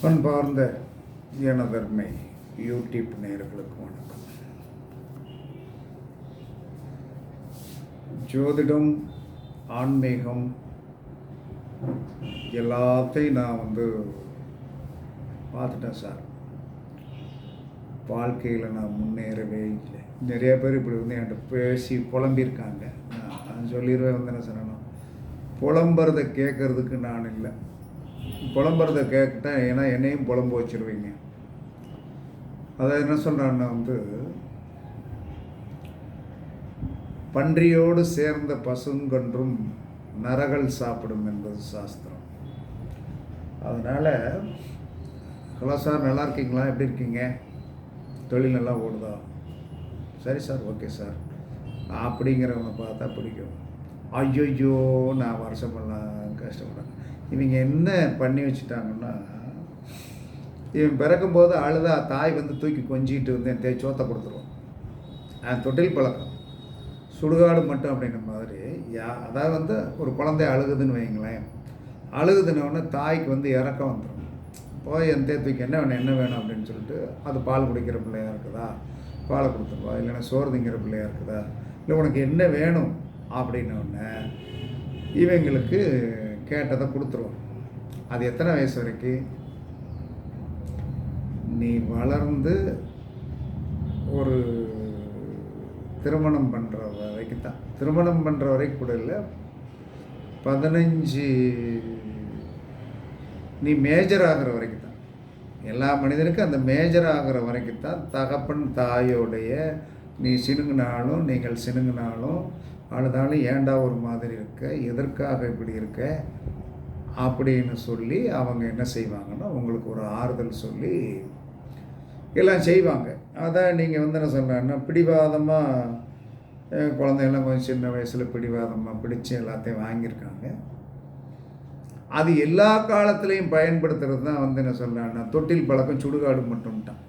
பண்பார்ந்த எனதர்மை YouTube நேர்களுக்கு வணக்கம். ஜோதிடம் ஆன்மீகம் எல்லாத்தையும் நான் வந்து பார்த்துட்டேன் சார். வாழ்க்கையில் நான் முன்னேறவே இல்லை. நிறைய பேர் இப்படி வந்து என்கிட்ட பேசி புலம்பியிருக்காங்க. நான் சொல்லிடுவேன் வந்து என்ன சொல்லணும் புலம்புறதை கேட்கறதுக்கு நான் இல்லை. புலம்புறத கேட்டேன் ஏன்னா என்னையும் புலம்ப வச்சிருவீங்க. அதாவது என்ன சொல்கிறான்னா வந்து பன்றியோடு சேர்ந்த பசுங்கன்றும் நரகள் சாப்பிடும் என்பது சாஸ்திரம். அதனால் ஹலோ சார் நல்லா இருக்கீங்களா? எப்படி இருக்கீங்க? தொழில் நல்லா ஓடுதா? சரி சார் ஓகே சார். அப்படிங்கிறவங்க பார்த்தா பிடிக்கும். ஐயோ நான் வருஷமெல்லாம் கஷ்டப்படுறேன். இவங்க என்ன பண்ணி வச்சுட்டாங்கன்னா இவன் பிறக்கும்போது அழுதா தாய் வந்து தூக்கி கொஞ்சிட்டு வந்து என் தேய் சோத்தை கொடுத்துருவோம் அது தொட்டில் பழக்கம். சுடுகாடு மட்டும் அப்படின்ற மாதிரி யா அதாவது வந்து ஒரு குழந்தை அழுகுதுன்னு வைங்களேன் அழுகுதுன்னொடனே தாய்க்கு வந்து இறக்கம் வந்துடும் போய் என் தேத்துக்கு தூக்கி என்ன வேணும் என்ன வேணும் அப்படின்னு சொல்லிட்டு அது பால் குடிக்கிற பிள்ளையா இருக்குதா? பாலை கொடுத்துருவா. இல்லைன்னா சோறு திங்கிற பிள்ளையா இருக்குதா? இல்லை உனக்கு என்ன வேணும்? அப்படின்னோடனே இவங்களுக்கு கேட்டதை கொடுத்துருவோம். அது எத்தனை வயசு வரைக்கும்? நீ வளர்ந்து ஒரு திருமணம் பண்ணுற வரைக்கும் தான் திருமணம் பண்ணுற வரைக்கும் கூட இல்லை பதினஞ்சு நீ மேஜர் ஆகிற வரைக்கும் தான் எல்லா மனிதனுக்கும் அந்த மேஜர் ஆகிற வரைக்கும் தான் தகப்பன் தாயோடைய நீ சினுங்கினாலும் நீங்கள் சினுங்கினாலும் அழுதாலும் ஏண்டா ஒரு மாதிரி இருக்க? எதற்காக இப்படி இருக்க? அப்படின்னு சொல்லி அவங்க என்ன செய்வாங்கன்னா உங்களுக்கு ஒரு ஆறுதல் சொல்லி எல்லாம் செய்வாங்க. அதான் நீங்கள் வந்து என்ன சொல்கிறேன்னா பிடிவாதமாக குழந்தைங்களாம் கொஞ்சம் சின்ன வயசில் பிடிவாதமாக பிடிச்சு எல்லாத்தையும் வாங்கியிருக்காங்க. அது எல்லா காலத்துலேயும் பயன்படுத்துறது தான் வந்து என்ன சொல்கிறேன்னா தொட்டில் பழக்கம் சுடுகாடு மட்டும்ட்டான்.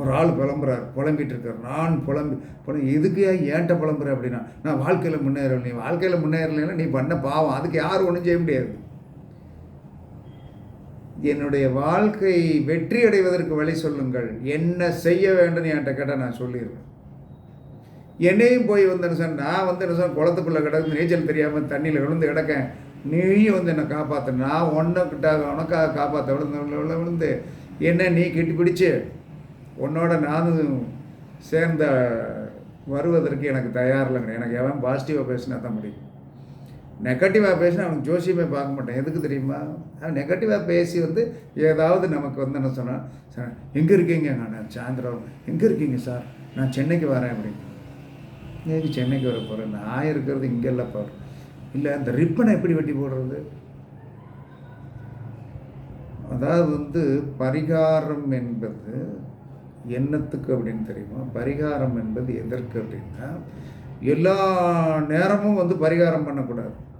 ஒரு ஆள் புலம்புறார் புலம்பிட்டு இருக்கார். நான் புலம்பி புலம் எதுக்கு ஏன்ட்ட புலம்புற அப்படின்னா நான் வாழ்க்கையில் முன்னேறல நீ வாழ்க்கையில் முன்னேறலைன்னா நீ பண்ண பாவம். அதுக்கு யாரும் ஒன்றும் செய்ய முடியாது. என்னுடைய வாழ்க்கை வெற்றி அடைவதற்கு வழி சொல்லுங்கள். என்ன செய்ய வேண்டும் என்கிட்ட கேட்டால் நான் சொல்லிடுவேன். என்னையும் போய் வந்து சார் நான் வந்து சார் குளத்துக்குள்ளே கிடக்கு நீச்சல் தெரியாமல் தண்ணியில் விழுந்து கிடக்கேன். நீயும் வந்து என்னை காப்பாற்று நான் ஒன்றுக்கிட்ட உனக்காக காப்பாற்ற விழுந்து விழுந்து என்ன நீ கிட்டி பிடிச்சு உன்னோட நானும் சேர்ந்த வருவதற்கு எனக்கு தயார் இல்லைங்க. எனக்கு எவன் பாசிட்டிவாக பேசினா தான் முடியும். நெகட்டிவாக பேசினா அவனுக்கு ஜோசியமே பார்க்க மாட்டேன். எதுக்கு தெரியுமா? அவன் நெகட்டிவாக பேசி வந்து ஏதாவது நமக்கு வந்து என்ன சொன்னான் சார் எங்கே இருக்கீங்க? நான் சாயந்தரம். எங்கே இருக்கீங்க சார்? நான் சென்னைக்கு வரேன். அப்படின்னு எதுக்கு சென்னைக்கு வர போகிறேன் நான் இருக்கிறது இங்கே இல்லை பாரு. இல்லை அந்த ரிப்பனை எப்படி வெட்டி போடுறது? அதாவது வந்து பரிகாரம் என்பது என்னத்துக்கு அப்படின்னு தெரியுமா? பரிகாரம் என்பது எதற்கு அப்படின்னா எல்லா நேரமும் வந்து பரிகாரம் பண்ணக்கூடாது.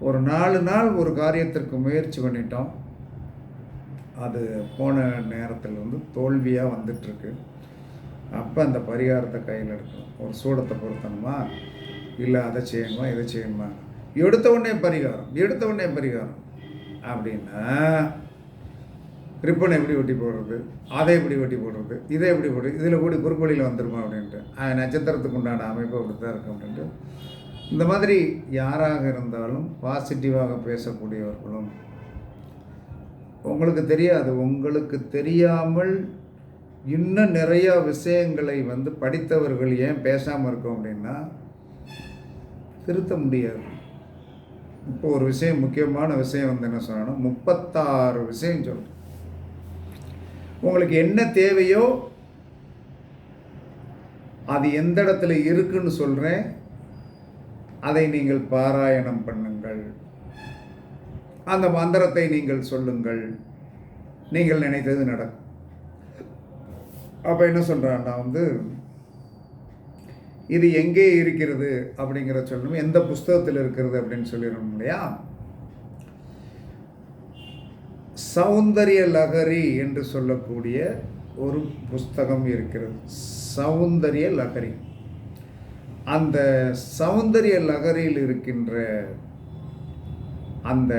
ஒரு நாலு நாள் ஒரு காரியத்திற்கு முயற்சி பண்ணிட்டோம். அது போன நேரத்தில் வந்து தோல்வியாக வந்துட்டுருக்கு. அப்போ அந்த பரிகாரத்தை கையில் எடுக்கணும். ஒரு சூடத்தை பொருத்தணுமா? இல்லை அதை செய்யணுமா இதை செய்யணுமா? எடுத்த உடனே பரிகாரம் எடுத்த உடனே பரிகாரம். அப்படின்னா ரிப்பனை எப்படி வெட்டி போடுறது? அதை எப்படி வெட்டி போடுறது? இதை எப்படி போடுறது? இதில் கூடி குறுப்பொழியில் வந்துருமா அப்படின்ட்டு நட்சத்திரத்துக்கு உண்டான அமைப்பு அப்படி தான் இருக்கும் அப்படின்ட்டு. இந்த மாதிரி யாராக இருந்தாலும் பாசிட்டிவாக பேசக்கூடியவர்களும் உங்களுக்கு தெரியாது உங்களுக்கு தெரியாமல் இன்னும் நிறையா விஷயங்களை வந்து படித்தவர்கள் ஏன் பேசாமல் இருக்கோம் அப்படின்னா திருத்த முடியாது. இப்போ ஒரு விஷயம் முக்கியமான விஷயம் வந்து என்ன சொல்லணும் முப்பத்தாறு விஷயம் சொல்கிறேன் உங்களுக்கு என்ன தேவையோ அது எந்த இடத்துல இருக்குன்னு சொல்கிறேன் அதை நீங்கள் பாராயணம் பண்ணுங்கள். அந்த மந்திரத்தை நீங்கள் சொல்லுங்கள். நீங்கள் நினைத்தது நடக்கும் அப்போ என்ன சொல்கிறான்னா வந்து இது எங்கே இருக்கிறது அப்படிங்கிற சொல்லணும் எந்த புஸ்தகத்தில் இருக்கிறது அப்படின்னு சொல்லிடணும் இல்லையா? சௌந்தரிய லகரி என்று சொல்லக்கூடிய ஒரு புஸ்தகம் இருக்கிறது. சௌந்தரிய லகரி. அந்த சௌந்தரிய லகரியில் இருக்கின்ற அந்த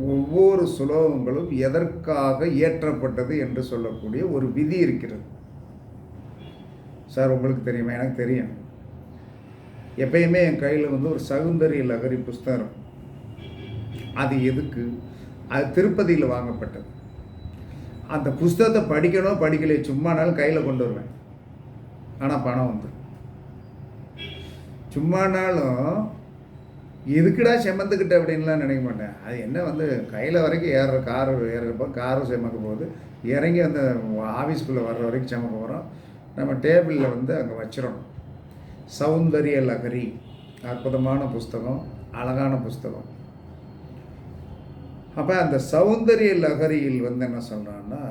ஒவ்வொரு சுலோகங்களும் எதற்காக இயற்றப்பட்டது என்று சொல்லக்கூடிய ஒரு விதி இருக்கிறது. சார் உங்களுக்கு தெரியுமா? எனக்கு தெரியும். எப்பயுமே என் கையில் வந்து ஒரு சௌந்தரிய லகரி புஸ்தகம் அது எதுக்கு? அது திருப்பதியில் வாங்கப்பட்டது. அந்த புஸ்தகத்தை படிக்கணும் படிக்கலையே சும்மானாலும் கையில் கொண்டு வருவேன். ஆனால் பணம் வந்து சும்மானாலும் எதுக்குடா செமந்துக்கிட்ட அப்படின்லாம் நினைக்க மாட்டேன். அது என்ன வந்து கையில் வரைக்கும் ஏறுற கார் ஏறுறப்போ காரும் செமக்க போகுது. இறங்கி அந்த ஆஃபீஸ்க்குள்ளே வர்ற வரைக்கும் செமக்க போகிறோம் நம்ம டேபிளில் வந்து அங்கே வச்சிடணும். சௌந்தரிய லகரி அற்புதமான புஸ்தகம் அழகான புஸ்தகம். அப்போ அந்த சௌந்தரிய லகரியில் வந்து என்ன சொல்கிறான்னா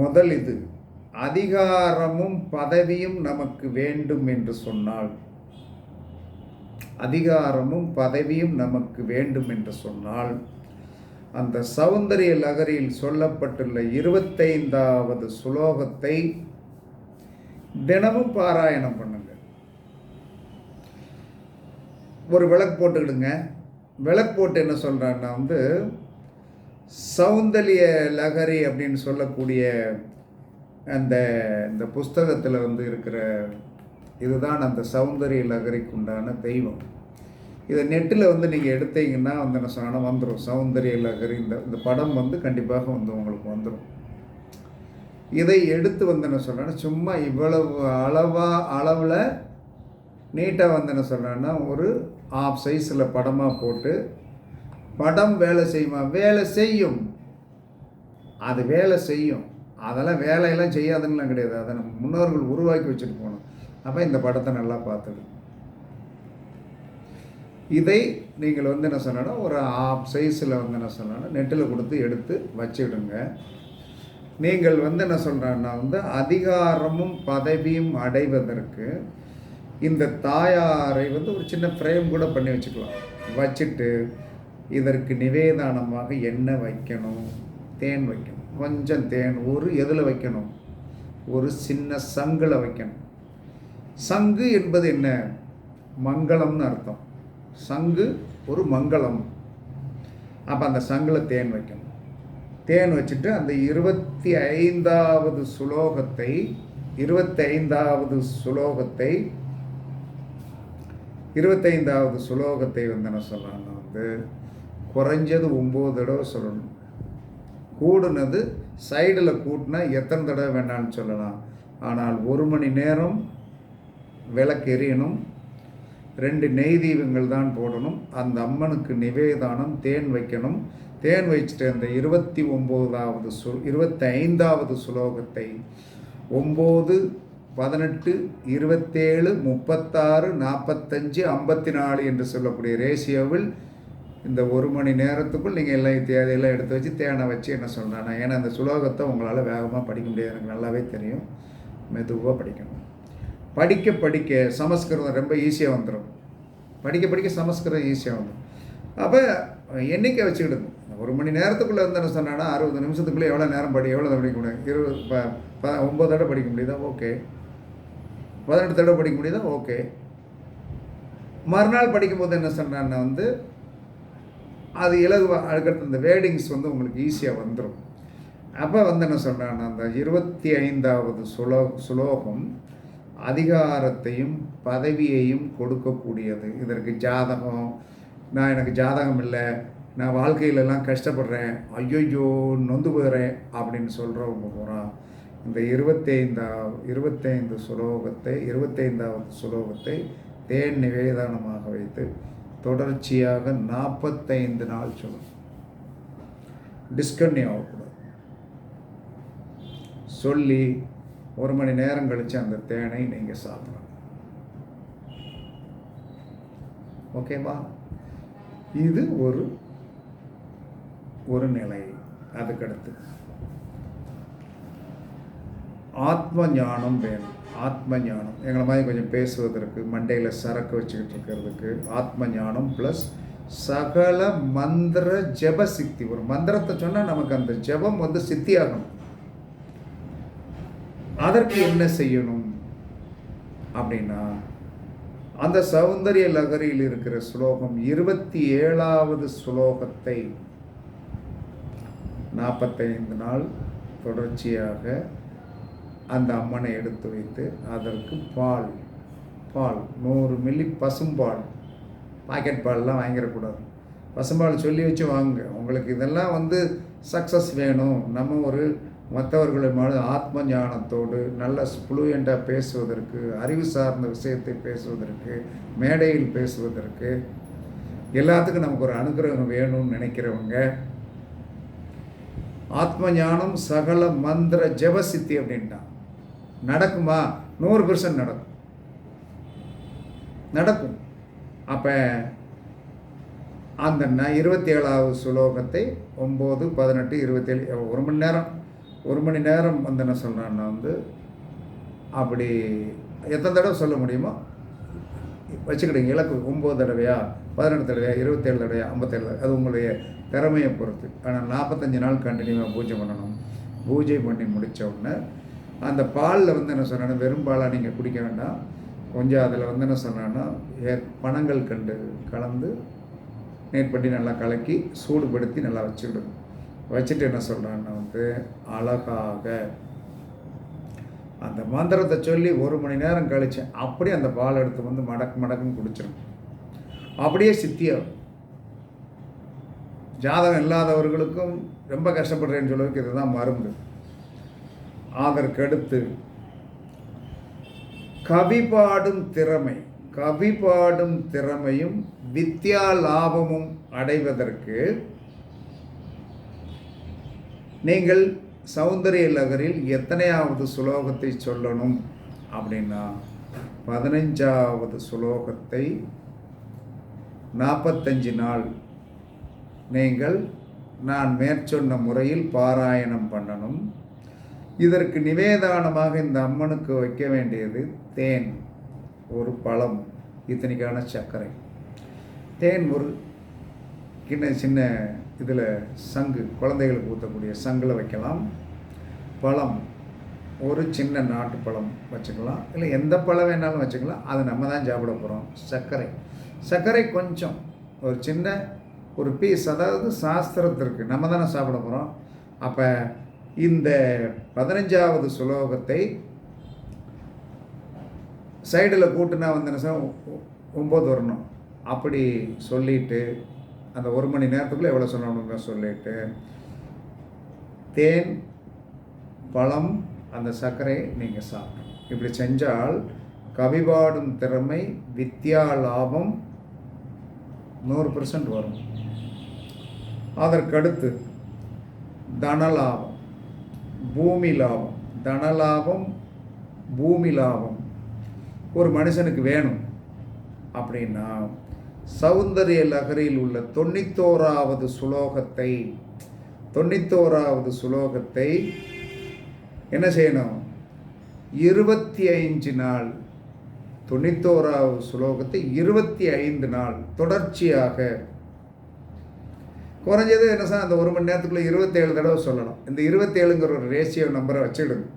முதல் இது அதிகாரமும் பதவியும் நமக்கு வேண்டும் என்று சொன்னால் அதிகாரமும் பதவியும் நமக்கு வேண்டும் என்று சொன்னால் அந்த சௌந்தரிய லகரியில் சொல்லப்பட்டுள்ள இருபத்தைந்தாவது சுலோகத்தை தினமும் பாராயணம் பண்ணுங்க. ஒரு விளக்கு போட்டுக்கிடுங்க. விளக்கோட்டு என்ன சொல்கிறான்னா வந்து சௌந்தரிய லகரி அப்படின்னு சொல்லக்கூடிய அந்த இந்த புஸ்தகத்தில் வந்து இருக்கிற இதுதான் அந்த சௌந்தரிய லகரிக்கு உண்டான தெய்வம். இதை நெட்டில் வந்து நீங்கள் எடுத்தீங்கன்னா வந்து என்ன சொன்னால் வந்துடும் சௌந்தரிய லகரி இந்த இந்த படம் வந்து கண்டிப்பாக வந்து உங்களுக்கு வந்துடும் இதை எடுத்து வந்து என்ன சொல்கிறேன்னா சும்மா இவ்வளவு அளவாக அளவில் நீட்டாக வந்து என்ன சொல்கிறேன்னா ஒரு ஆஃப் சைஸில் படமாக போட்டு படம் வேலை செய்யுமா? வேலை செய்யும். அது வேலை செய்யும். அதெல்லாம் வேலையெல்லாம் செய்யாதுன்னுலாம் கிடையாது. அதை நம்ம முன்னோர்கள் உருவாக்கி வச்சுட்டு போகணும் அப்போ இந்த படத்தை நல்லா பார்த்துடும் இதை நீங்கள் வந்து என்ன சொன்னா ஒரு ஆஃப் சைஸில் வந்து என்ன சொன்னா நெட்டில் கொடுத்து எடுத்து வச்சுடுங்க. நீங்கள் வந்து என்ன சொல்கிறேன்னா வந்து அதிகாரமும் பதவியும் அடைவதற்கு இந்த தாயாரை வந்து ஒரு சின்ன ஃப்ரேம் கூட பண்ணி வச்சுக்கலாம். வச்சுட்டு இதற்கு நிவேதானமாக எண்ணெய் வைக்கணும்? தேன் வைக்கணும். கொஞ்சம் தேன் ஒரு எதில் வைக்கணும்? ஒரு சின்ன சங்கில் வைக்கணும். சங்கு என்பது என்ன? மங்களம்னு அர்த்தம். சங்கு ஒரு மங்களம் அப்போ அந்த சங்கில் தேன் வைக்கணும். தேன் வச்சுட்டு அந்த இருபத்தி ஐந்தாவது சுலோகத்தை இருபத்தி ஐந்தாவது சுலோகத்தை இருபத்தைந்தாவது சுலோகத்தை வந்து என்ன சொல்லலாம்னா வந்து குறைஞ்சது ஒம்பது தடவை சொல்லணும். கூடுனது சைடில் கூட்டினா எத்தனை தடவை வேண்டாம்னு சொல்லலாம். ஆனால் ஒரு மணி நேரம் விளக்கு எரியணும். ரெண்டு நெய் தீபங்கள் தான் போடணும். அந்த அம்மனுக்கு நிவேதானம் தேன் வைக்கணும். தேன் வச்சுட்டு அந்த இருபத்தி ஒம்போதாவது சு இருபத்தைந்தாவது சுலோகத்தை ஒம்பது பதினெட்டு இருபத்தேழு முப்பத்தாறு நாற்பத்தஞ்சு ஐம்பத்தி நாலு என்று சொல்லக்கூடிய ரேஷியோவில் இந்த ஒரு மணி நேரத்துக்குள் நீங்கள் எல்லாம் தேதியெல்லாம் எடுத்து வச்சு தேனை வச்சு என்ன சொல்கிறேன் ஏன்னா அந்த சுலோகத்தை உங்களால் வேகமாக படிக்க முடியாது. எனக்கு நல்லாவே தெரியும். மெதுவாக படிக்கணும். படிக்க படிக்க சமஸ்கிருதம் ரொம்ப ஈஸியாக வந்துடும் படிக்க படிக்க சமஸ்கிருதம் ஈஸியாக வந்துடும் அப்போ எண்ணிக்கை வச்சுக்கிடுங்க ஒரு மணி நேரத்துக்குள்ளே வந்து என்ன சொன்னான்னா அறுபது நிமிஷத்துக்குள்ளே எவ்வளோ நேரம் படி எவ்வளோ படிக்க முடியும்? இருபது ப ப ஒம்பது தடவை படிக்க முடியுதா? ஓகே. பதினெட்டு தடவை படிக்க முடியுதா ஓகே மறுநாள் படிக்கும்போது என்ன சொன்னான்னா வந்து அது இலகுவாக அதுக்கடுத்து இந்த வேர்டிங்ஸ் வந்து உங்களுக்கு ஈஸியாக வந்துடும் அப்போ வந்து என்ன சொன்னான்னா அந்த இருபத்தி ஐந்தாவது சுலோ சுலோகம் அதிகாரத்தையும் பதவியையும் கொடுக்கக்கூடியது. இதற்கு ஜாதகம் நான் எனக்கு ஜாதகம் இல்லை நான் வாழ்க்கையிலலாம் கஷ்டப்படுறேன் ஐயோயோ நொந்து போகிறேன் அப்படின்னு சொல்கிறவங்க பூரா இந்த இருபத்தைந்தா இருபத்தைந்து சுலோகத்தை இருபத்தைந்தாவது சுலோகத்தை தேன் நிவேதனமாக வைத்து தொடர்ச்சியாக நாற்பத்தைந்து நாள் சொல்லணும் டிஸ்கன்யூ ஆகக்கூடாது. சொல்லி ஒரு மணி நேரம் கழித்து அந்த தேனை நீங்கள் சாப்பிடலாம் ஓகேவா இது ஒரு ஒரு நிலை. அதுக்கடுத்து. ஆத்ம ஞானம் வேணும். ஆத்ம ஞானம் எங்களை மாதிரி கொஞ்சம் பேசுவதற்கு மண்டையில் சரக்கு வச்சுக்கிட்டு இருக்கிறதுக்கு ஆத்ம ஞானம் ப்ளஸ் சகல மந்திர ஜெப சித்தி ஒரு மந்திரத்தை சொன்னால் நமக்கு அந்த ஜெபம் வந்து சித்தியாகணும். அதற்கு என்ன செய்யணும்? அப்படின்னா அந்த சௌந்தரிய லகரியில் இருக்கிற ஸ்லோகம் இருபத்தி ஏழாவது ஸ்லோகத்தை நாற்பத்தைந்து நாள் தொடர்ச்சியாக அந்த அம்மனை எடுத்து வைத்து அதற்கு பால் பால் நூறு மில்லி பசும்பால். பாக்கெட் பால்லாம் வாங்கிடக்கூடாது. பசும்பால் சொல்லி வச்சு வாங்குங்க. உங்களுக்கு இதெல்லாம் வந்து சக்ஸஸ் வேணும். நம்ம ஒரு மற்றவர்களை மாதிரி ஆத்ம ஞானத்தோடு நல்ல ஃப்ளூயண்ட்டாக பேசுவதற்கு அறிவு சார்ந்த விஷயத்தை பேசுவதற்கு மேடையில் பேசுவதற்கு எல்லாத்துக்கும் நமக்கு ஒரு அனுகிரகம் வேணும்னு நினைக்கிறவங்க ஆத்ம ஞானம் சகல மந்திர ஜெபசித்தி அப்படின்ட்டான். நடக்குமா? நூறு பெர்சன்ட் நடக்கும். நடக்கும். அப்போ அந்த ந இருபத்தி ஏழாவது சுலோகத்தை ஒம்பது பதினெட்டு இருபத்தேழு ஒரு மணி நேரம். ஒரு மணி நேரம் வந்து என்ன சொல்கிறேன்னா வந்து அப்படி எத்தனை தடவை சொல்ல முடியுமோ? வச்சுக்கிடுங்க இலக்கு ஒம்பது தடவையா பதினெட்டு தடவையா இருபத்தேழு தடவையா ஐம்பத்தேழு தடவை அது உங்களுடைய திறமையை பொறுத்து. ஆனால் நாற்பத்தஞ்சு நாள் கண்டினியூவாக பூஜை பண்ணணும். பூஜை பண்ணி முடித்த உடனே அந்த பாலில் வந்து என்ன சொன்னேன்னா வெறும் பாலாக நீங்கள் குடிக்க வேண்டாம். கொஞ்சம் அதில் வந்து என்ன சொன்னேன்னா ஏ பணங்கள் கண்டு கலந்து நேர்பட்டி நல்லா கலக்கி சூடுபடுத்தி நல்லா வச்சுக்கிடணும் வச்சுட்டு என்ன சொல்கிறான்னா வந்து அழகாக. அந்த மந்திரத்தை சொல்லி ஒரு மணி நேரம் கழித்தேன் அப்படியே அந்த பால் எடுத்து வந்து மடக்கு மடக்குன்னு குடிச்சிடும் அப்படியே சித்தியாகும். ஜாதகம் இல்லாதவர்களுக்கும் ரொம்ப கஷ்டப்படுறேன்னு சொல்லுவதுக்கு இதுதான் மருந்து. அதற்கடுத்து கவி பாடும் திறமை கவி பாடும் திறமையும் வித்யா லாபமும் அடைவதற்கு நீங்கள் சௌந்தரிய லகரில் எத்தனையாவது சுலோகத்தை சொல்லணும்? அப்படின்னா பதினஞ்சாவது சுலோகத்தை நாற்பத்தஞ்சு நாள் நீங்கள் நான் மேற்சொன்ன முறையில் பாராயணம் பண்ணணும். இதற்கு நிவேதானமாக இந்த அம்மனுக்கு வைக்க வேண்டியது தேன் ஒரு பழம் இத்தனைக்கான சர்க்கரை. தேன் ஒரு கிண்ண சின்ன இதில் சங்கு குழந்தைகளுக்கு ஊற்றக்கூடிய சங்கில் வைக்கலாம். பழம் ஒரு சின்ன நாட்டு பழம் வச்சுக்கலாம். இல்லை எந்த பழம் வேணாலும் வச்சுக்கலாம். அதை நம்ம தான் சாப்பிட போகிறோம் சர்க்கரை. சர்க்கரை கொஞ்சம் ஒரு சின்ன ஒரு பீஸ் அதாவது சாஸ்திரத்திற்கு நம்ம தானே சாப்பிட போகிறோம் அப்போ இந்த பதினஞ்சாவது சுலோகத்தை சைடில் கூட்டுனா வந்து என்ன ஒம்பது வரணும். அப்படி சொல்லிட்டு அந்த ஒரு மணி நேரத்துக்குள்ளே எவ்வளோ சொல்லணுங்க சொல்லிட்டு தேன் பழம் அந்த சர்க்கரையை நீங்கள் சாப்பிடணும். இப்படி செஞ்சால் கவிபாடும் திறமை வித்யா லாபம் நூறு பர்சன்ட் வரும். அதற்கடுத்து தனலாபம். பூமி லாபம் தனலாபம் பூமி லாபம் ஒரு மனுஷனுக்கு வேணும் அப்படின்னா சௌந்தரிய லகரில் உள்ள தொண்ணூத்தோராவது சுலோகத்தை தொண்ணூத்தோராவது சுலோகத்தை என்ன செய்யணும்? இருபத்தி ஐந்து நாள் தொண்ணூத்தோராவது சுலோகத்தை இருபத்தி ஐந்து நாள் தொடர்ச்சியாக குறைஞ்சது என்ன சார் அந்த ஒரு மணி நேரத்துக்குள்ளே இருபத்தேழு தடவை சொல்லணும். இந்த இருபத்தேழுங்கிற ஒரு ரேஷியோ நம்பரை வச்சுடுங்க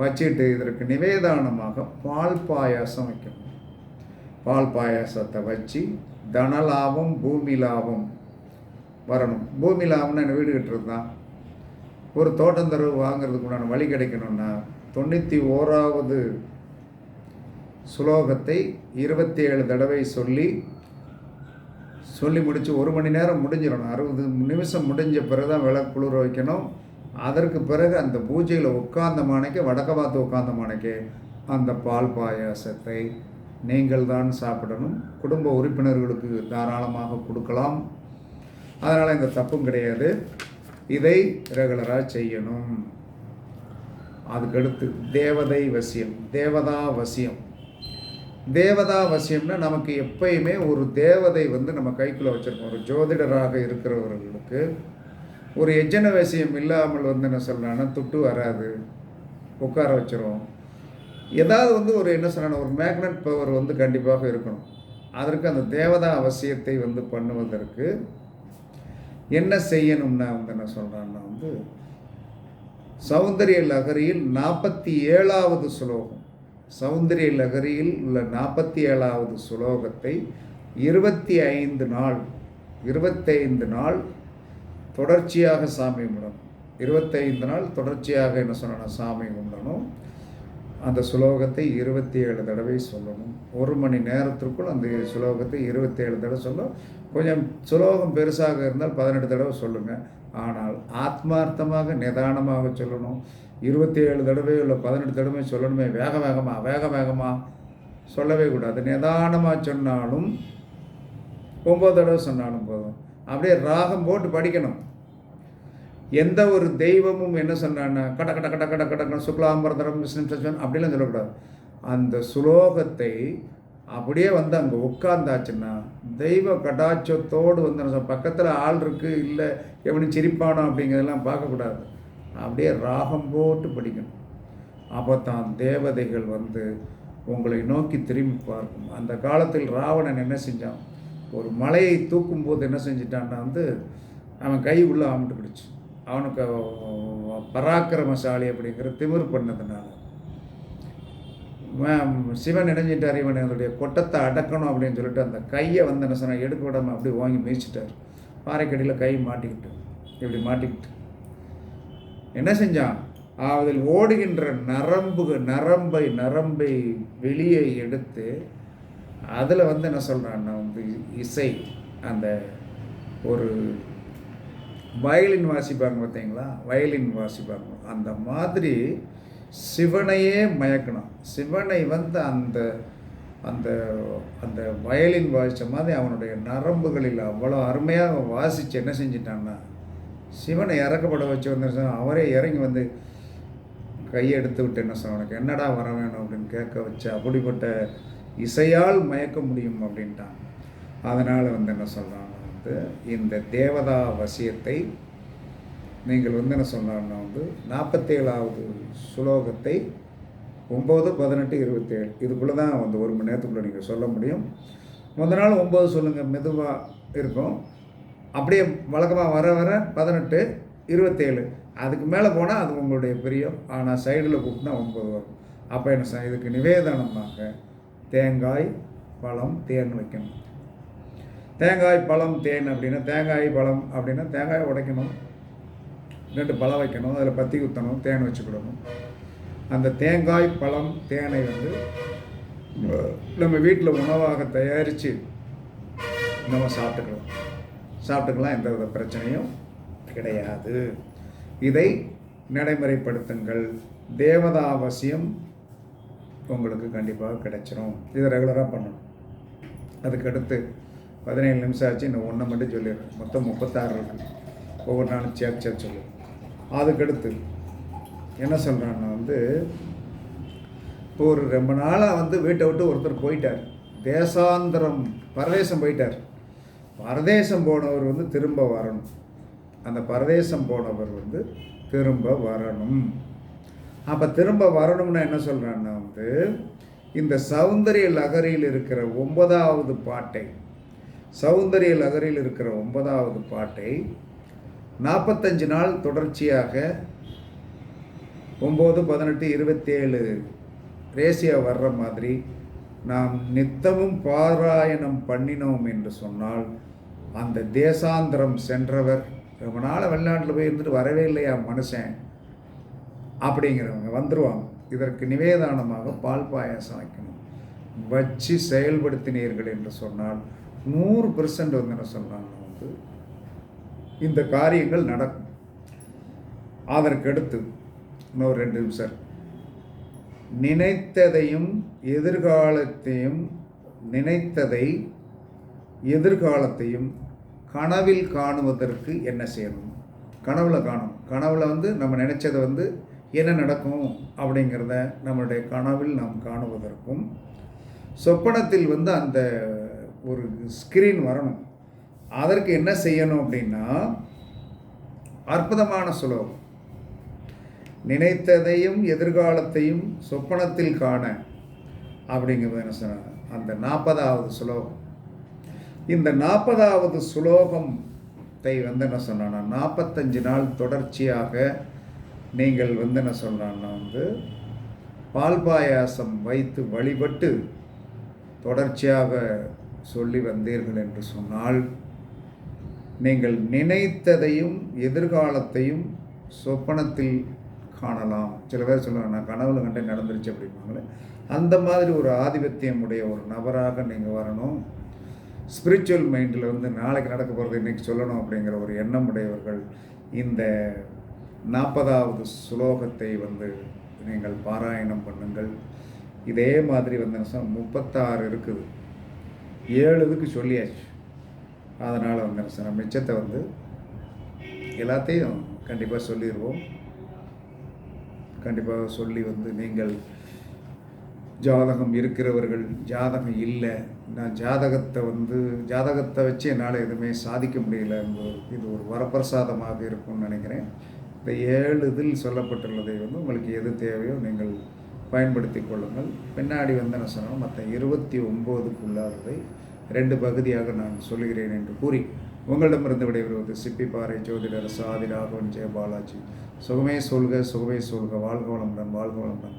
வச்சுட்டு இதற்கு நிவேதானமாக பால் பாயாசம் வைக்கணும். பால் பாயாசத்தை வச்சு தனலாபம் பூமி லாபம் வரணும். பூமி லாபம்னா என்ன? வீடு கட்டுறது ஒரு தோட்டந்தரவு வாங்குறதுக்கு உண்டான வழி கிடைக்கணும்னா தொண்ணூற்றி ஓராவது சுலோகத்தை இருபத்தி ஏழு தடவை சொல்லி சொல்லி முடித்து ஒரு மணி நேரம் முடிஞ்சிடணும். அறுபது நிமிஷம் முடிஞ்ச பிறகு தான் விளக்கு குளிர வைக்கணும். அதற்கு பிறகு அந்த பூஜையில் உட்கார்ந்த மானைக்கு வடக்க பார்த்து உட்கார்ந்த மானைக்கு அந்த பால் பாயாசத்தை நீங்கள் தான் சாப்பிடணும். குடும்ப உறுப்பினர்களுக்கு தாராளமாக கொடுக்கலாம். அதனால் இந்த தப்பும் கிடையாது. இதை ரெகுலராக செய்யணும். அதுக்கடுத்து தேவதை வசியம் தேவதா வசியம். தேவதா வசியம்னா நமக்கு எப்பயுமே ஒரு தேவதை வந்து நம்ம கைக்குள்ளே வச்சுருக்கோம். ஒரு ஜோதிடராக இருக்கிறவர்களுக்கு. ஒரு எஜ்ஜன வசியம் இல்லாமல் வந்து என்ன சொல்லலாம்னா துட்டு வராது. உட்கார வச்சிரும் ஏதாவது வந்து ஒரு என்ன சொல்லணும் ஒரு மேக்னட் பவர் வந்து கண்டிப்பாக இருக்கணும். அதற்கு அந்த தேவதா அவசியத்தை வந்து பண்ணுவதற்கு என்ன செய்யணும்னா வந்து என்ன சொல்கிறான்னா வந்து சௌந்தரிய லகரியில் நாற்பத்தி ஏழாவது சுலோகம் சௌந்தரிய லகரியில் உள்ள நாற்பத்தி ஏழாவது சுலோகத்தை இருபத்தி ஐந்து நாள் இருபத்தைந்து நாள் தொடர்ச்சியாக சாமி கும்பிடணும். இருபத்தைந்து நாள் தொடர்ச்சியாக என்ன சொல்லணும்? சாமி கும்பிடணும். அந்த சுலோகத்தை இருபத்தி ஏழு தடவை சொல்லணும். ஒரு மணி நேரத்திற்குள் அந்த சுலோகத்தை இருபத்தி ஏழு தடவை சொல்லும் கொஞ்சம் சுலோகம் பெருசாக இருந்தால் பதினெட்டு தடவை சொல்லுங்கள் ஆனால் ஆத்மார்த்தமாக நிதானமாக சொல்லணும். இருபத்தி ஏழு தடவை இல்லை பதினெட்டு தடவை சொல்லணுமே. வேக வேகமாக வேக வேகமாக சொல்லவே கூடாது. நிதானமாக சொன்னாலும் ஒம்பது தடவை சொன்னாலும் போதும். அப்படியே ராகம் போட்டு படிக்கணும். எந்த ஒரு தெய்வமும் என்ன சொன்னான்னா கட கட கட கட கடக்கணும் சுக்லாம்பரதரம் விஷ்ணு சச்சன் அப்படிலாம் சொல்லக்கூடாது. அந்த சுலோகத்தை அப்படியே வந்து அங்கே உட்காந்தாச்சுன்னா தெய்வ கடாட்சத்தோடு வந்து பக்கத்தில் ஆள் இருக்குது இல்லை எவனும் சிரிப்பானோ அப்படிங்கிறதெல்லாம் பார்க்கக்கூடாது. அப்படியே ராகம் போட்டு படிக்கணும். அப்போ தான் தேவதைகள் வந்து உங்களை நோக்கி திரும்பி பார்க்கும். அந்த காலத்தில் ராவணன் என்ன செஞ்சான்? ஒரு மலையை தூக்கும்போது என்ன செஞ்சிட்டான்னா வந்து அவன் கை உள்ளே ஆமிட்டுக்கிடுச்சு அவனுக்கு பராக்கிரமசாலி அப்படிங்கிற திமிர் பண்ணதுனால. சிவன் இணைஞ்சிட்டார் இவன் அதனுடைய கொட்டத்தை அடக்கணும் அப்படின்னு சொல்லிட்டு அந்த கையை வந்து என்ன சொன்னால் எடுக்க விடாமல் அப்படி வாங்கி மீச்சிட்டார் பாறைக்கடியில் கை மாட்டிக்கிட்டு இப்படி மாட்டிக்கிட்டு. என்ன செஞ்சான் அதில் ஓடுகின்ற நரம்பு நரம்பை நரம்பை வெளியே எடுத்து அதில் வந்து என்ன சொல்கிறான்னா வந்து இசை. அந்த ஒரு வயலின் வாசிப்பாங்க பார்த்தீங்களா? வயலின் வாசிப்பாங்க. அந்த மாதிரி சிவனையே மயக்கணும். சிவனை வந்து அந்த அந்த அந்த வயலின் வாசித்த மாதிரி அவனுடைய நரம்புகளில் அவ்வளோ அருமையாக வாசித்து என்ன செஞ்சிட்டான்னா சிவனை இறக்கப்பட வச்சு வந்து அவரே இறங்கி வந்து கையெடுத்து விட்டு என்ன சொன்ன உனக்கு. என்னடா வர வேணும் அப்படின்னு கேட்க வச்சு அப்படிப்பட்ட இசையால் மயக்க முடியும் அப்படின்ட்டான். அதனால் வந்து என்ன சொல்கிறாங்க வந்து இந்த தேவதா வசியத்தை நீங்கள் வந்து என்ன சொன்னார்னா வந்து நாற்பத்தேழாவது சுலோகத்தை ஒம்பது பதினெட்டு இருபத்தேழு இதுக்குள்ளே தான் வந்து ஒரு மணி நேரத்துக்குள்ளே நீங்கள் சொல்ல முடியும். முதல் நாள் ஒம்பது சொல்லுங்கள் மெதுவாக இருக்கும். அப்படியே வழக்கமாக வர வர பதினெட்டு இருபத்தேழு. அதுக்கு மேலே போனால் அது உங்களுடைய பிரியம். ஆனால் சைடில் கூப்பிட்டா ஒம்பது வரும். அப்போ என்ன இதுக்கு நிவேதனமாக தேங்காய் பழம் தேன் வைக்கணும். தேங்காய் பழம் தேன் அப்படின்னா தேங்காய் பழம் அப்படின்னா தேங்காய் உடைக்கணும். ரெண்டு பழம் வைக்கணும். அதில் பத்தி குத்தணும். தேன் வச்சுக்கிடணும் அந்த தேங்காய் பழம் தேனை வந்து நம்ம வீட்டில் உணவாக தயாரித்து நம்ம சாப்பிட்டுக்கலாம். சாப்பிட்டுக்கலாம் எந்த வித பிரச்சனையும் கிடையாது. இதை நடைமுறைப்படுத்துங்கள். தேவதாவசியம் உங்களுக்கு கண்டிப்பாக கிடைச்சிரும். இதை ரெகுலராக பண்ணணும். அதுக்கடுத்து பதினேழு நிமிஷம் ஆச்சு இன்னும் ஒன்றை மட்டும் சொல்லிடுறேன். மொத்தம் முப்பத்தாறு இருக்குது ஒவ்வொரு நாளும் சேர்த்து சேர்த்து சொல்லு அதுக்கடுத்து என்ன சொல்கிறான்னா வந்து இப்போ ஒரு ரொம்ப நாளாக வந்து வீட்டை விட்டு ஒருத்தர் போயிட்டார். தேசாந்திரம் பரதேசம் போயிட்டார். பரதேசம் போனவர் வந்து திரும்ப வரணும். அந்த பரதேசம் போனவர் வந்து திரும்ப வரணும். அப்போ திரும்ப வரணும்னா என்ன சொல்கிறான்னா வந்து இந்த சௌந்தரிய லகரியில் இருக்கிற ஒன்பதாவது பாட்டை சௌந்தரிய லகரியில் இருக்கிற ஒன்பதாவது பாட்டை நாற்பத்தஞ்சு நாள் தொடர்ச்சியாக ஒம்பது பதினெட்டு இருபத்தேழு ரேசியா வர்ற மாதிரி நாம் நித்தமும் பாராயணம் பண்ணினோம் என்று சொன்னால் அந்த தேசாந்திரம் சென்றவர். ரொம்ப நாள் வெளிநாட்டில் போய் இருந்துட்டு வரவே இல்லையா மனுஷன்? அப்படிங்கிறவங்க வந்துடுவாங்க இதற்கு நிவேதானமாக பால் பாயாசம் வைக்கணும். வச்சு செயல்படுத்தினீர்கள் என்று சொன்னால் நூறு பெர்சன்ட் வந்து என்ன சொன்னாங்க வந்து இந்த காரியங்கள் நடக்கும். அதற்கடுத்து இன்னொரு ரெண்டு நிமிஷம் நினைத்ததையும் எதிர்காலத்தையும் நினைத்ததை எதிர்காலத்தையும் கனவில் காணுவதற்கு என்ன செய்யணும்? கனவுல காணும். கனவுல வந்து நம்ம நினச்சதை வந்து என்ன நடக்கும் அப்படிங்கிறத நம்மளுடைய கனவில் நாம் காணுவதற்கும் சொப்பனத்தில் வந்து அந்த ஒரு ஸ்க்ரீன் வரணும். அதற்கு என்ன செய்யணும் அப்படின்னா அற்புதமான சுலோகம். நினைத்ததையும் எதிர்காலத்தையும் சொப்பனத்தில் காண அப்படிங்கிறது என்ன சொன்னாங்க? அந்த நாற்பதாவது சுலோகம். இந்த நாற்பதாவது சுலோகத்தை வந்து என்ன சொன்னான்னா நாற்பத்தஞ்சு நாள் தொடர்ச்சியாக நீங்கள் வந்து என்ன சொல்கிறான்னா வந்து பால் பாயாசம் வைத்து வழிபட்டு தொடர்ச்சியாக சொல்லி வந்தீர்கள் என்று சொன்னால் நீங்கள் நினைத்ததையும் எதிர்காலத்தையும் சொப்பனத்தில் காணலாம். சில பேர் சொல்லுவாங்க நான் கனவுல கண்டே நடந்துருச்சு அப்படிம்பாங்களே. அந்த மாதிரி ஒரு ஆதிபத்தியம் உடைய ஒரு நபராக நீங்கள் வரணும். ஸ்பிரிச்சுவல் மைண்டில் வந்து நாளைக்கு நடக்க போகிறது இன்றைக்கி சொல்லணும் அப்படிங்கிற ஒரு எண்ணம் உடையவர்கள் இந்த நாற்பதாவது சுலோகத்தை வந்து நீங்கள் பாராயணம் பண்ணுங்கள். இதே மாதிரி வந்து முப்பத்தாறு இருக்குது. ஏழு இதுக்கு சொல்லியாச்சு. அதனால் வந்து என்ன மிச்சத்தை வந்து எல்லாத்தையும் கண்டிப்பாக சொல்லிடுவோம் கண்டிப்பாக சொல்லி வந்து நீங்கள் ஜாதகம் இருக்கிறவர்கள் ஜாதகம் இல்லை நான் ஜாதகத்தை வந்து ஜாதகத்தை வச்சு என்னால் எதுவுமே சாதிக்க முடியல இது ஒரு வரப்பிரசாதமாக இருக்கும்னு நினைக்கிறேன். இந்த ஏழு இதில் சொல்லப்பட்டுள்ளதை வந்து உங்களுக்கு எது தேவையோ நீங்கள் பயன்படுத்தி கொள்ளுங்கள். பின்னாடி வந்து நான் சொன்னால் மற்ற இருபத்தி ஒம்போதுக்குள்ளாததை ரெண்டு பகுதியாக நான் சொல்லுகிறேன் என்று கூறி உங்களிடமிருந்து விடைபெறுவது சிப்பிப்பாறை ஜோதிடர் சாதி ராகவன் ஜெயபாலாஜி. சுகமே சொல்க சுகமே சொல்க வாழ்க வளமுடன் வாழ்க வளமுடன்.